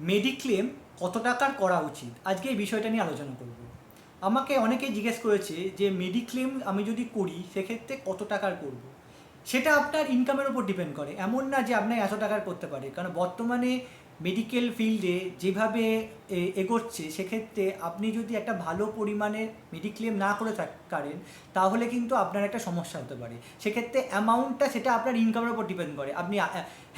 Mediclaim কত টাকার করা উচিত? আজকে এই বিষয়টা নিয়ে আলোচনা করব। আমাকে অনেকে জিজ্ঞেস করেছে যে মেডিক্লেম আমি যদি করি, সেক্ষেত্রে কত টাকার করব? সেটা আপনার ইনকামের উপর ডিপেন্ড করে। এমন না যে আপনার এত টাকার করতে পারে। কারণ বর্তমানে মেডিকেল ফিল্ডে যেভাবে এগোচ্ছে, সেক্ষেত্রে আপনি যদি একটা ভালো পরিমাণে মেডিক্লেম না করে থাকেন তাহলে কিন্তু আপনার একটা সমস্যা হতে পারে। সেক্ষেত্রে অ্যামাউন্টটা সেটা আপনার ইনকামের উপর ডিপেন্ড করে। আপনি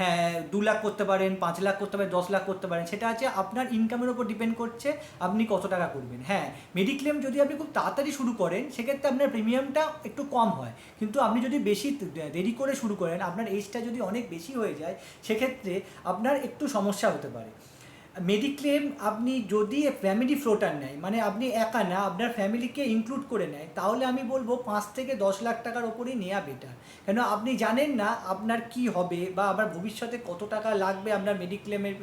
হ্যাঁ দু লাখ করতে পারেন, পাঁচ লাখ করতে পারেন, দশ লাখ করতে পারেন, সেটা আছে আপনার ইনকামের উপর ডিপেন্ড করছে আপনি কত টাকা করবেন। হ্যাঁ মেডিক্লেম যদি আপনি খুব তাড়াতাড়ি শুরু করেন, সেক্ষেত্রে আপনার প্রিমিয়ামটা একটু কম হয়। কিন্তু আপনি যদি বেশি দেরি করে শুরু করেন, আপনার এজটা যদি অনেক বেশি হয়ে যায়, সেক্ষেত্রে আপনার একটু সমস্যা হতে পারে। মেডিক্লেম আপনি যদি ফ্যামিলি ফ্লোটার নেয় মানে আপনি একা না, আপনার ফ্যামিলিকে ইনক্লুড করে নেয়, তাহলে আমি বলব পাঁচ থেকে দশ লাখ টাকার ওপরেই নেওয়া বেটার কেন আপনি জানেন না আপনার কি হবে বা আপনার ভবিষ্যতে কত টাকা লাগবে আপনার মেডিক্লেমের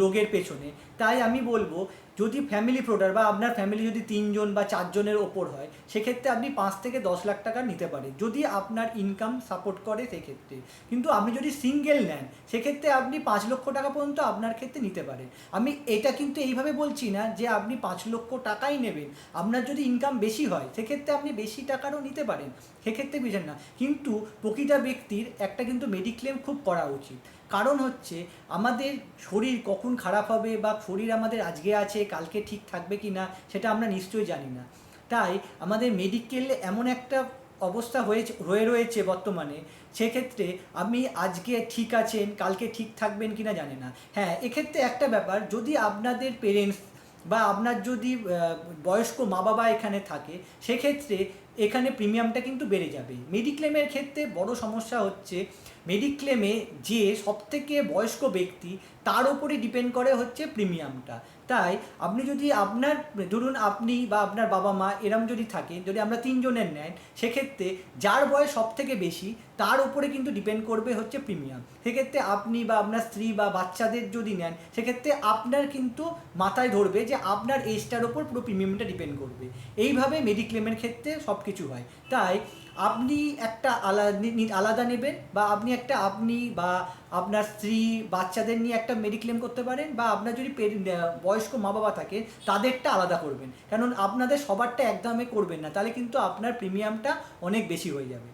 রোগের পেছনে? তাই আমি বলব, যদি ফ্যামিলি ফ্লোটার বা আপনার ফ্যামিলি যদি তিনজন বা চারজনের ওপর হয়, সেক্ষেত্রে আপনি পাঁচ থেকে দশ লাখ টাকা নিতে পারেন, যদি আপনার ইনকাম সাপোর্ট করে সেক্ষেত্রে। কিন্তু আপনি যদি সিঙ্গেল নেন, সেক্ষেত্রে আপনি পাঁচ লক্ষ টাকা পর্যন্ত আপনার ক্ষেত্রে নিতে পারেন। আমি এটা কিন্তু এইভাবে বলছি না যে আপনি পাঁচ লক্ষ টাকাই নেবেন। আপনার যদি ইনকাম বেশি হয়, সেক্ষেত্রে আপনি বেশি টাকারও নিতে পারেন। সেক্ষেত্রে বুঝেন না। কিন্তু প্রকৃত ব্যক্তির একটা কিন্তু মেডিক্লেম খুব করা উচিত। কারণ হচ্ছে, আমাদের শরীর কখন খারাপ হবে বা শরীর আমাদের আজকে আছে, কালকে ঠিক থাকবে কি না সেটা আমরা নিশ্চয়ই জানি না। তাই আমাদের মেডিকেল এমন একটা অবস্থা হয়েছে, হয়ে রয়েছে বর্তমানে, সেক্ষেত্রে আপনি আজকে ঠিক আছেন, কালকে ঠিক থাকবেন কি না জানি না। হ্যাঁ এক্ষেত্রে একটা ব্যাপার, যদি আপনাদের পেরেন্টস বা আপনার যদি বয়স্ক মা বাবা এখানে থাকে, সেক্ষেত্রে এখানে প্রিমিয়ামটা কিন্তু বেড়ে যাবে। মেডিক্লেমের ক্ষেত্রে বড় সমস্যা হচ্ছে মেডিক্লেমে যে সবথেকে বয়স্ক ব্যক্তি, তার উপরে ডিপেন্ড করে হচ্ছে প্রিমিয়ামটা তাই আপনি যদি আপনার, ধরুন আপনি বা আপনার বাবা মা এরম যদি থাকে, যদি আমরা তিনজনের নেন, সেক্ষেত্রে যার বয়স সব থেকে বেশি, তার উপরে কিন্তু ডিপেন্ড করবে হচ্ছে প্রিমিয়াম সেক্ষেত্রে আপনি বা আপনার স্ত্রী বা বাচ্চাদের যদি নেন, সেক্ষেত্রে আপনার কিন্তু মাথায় ধরবে যে আপনার এজটার ওপর পুরো প্রিমিয়ামটা ডিপেন্ড করবে। এইভাবে মেডিক্লেমের ক্ষেত্রে সব কিছু হয়। তাই আপনি একটা আলাদা আলাদা নেবেন বা আপনি একটা, আপনি বা আপনার স্ত্রী, বাচ্চাদের নিয়ে একটা মেডিক্লেম করতে পারেন বা আপনার যদি বয়স্ক মা বাবা থাকে, তাদেরটা আলাদা করবেন। কারণ আপনাদের সবারটা একদমে করবেন না, তাহলে কিন্তু আপনার প্রিমিয়ামটা অনেক বেশি হয়ে যাবে।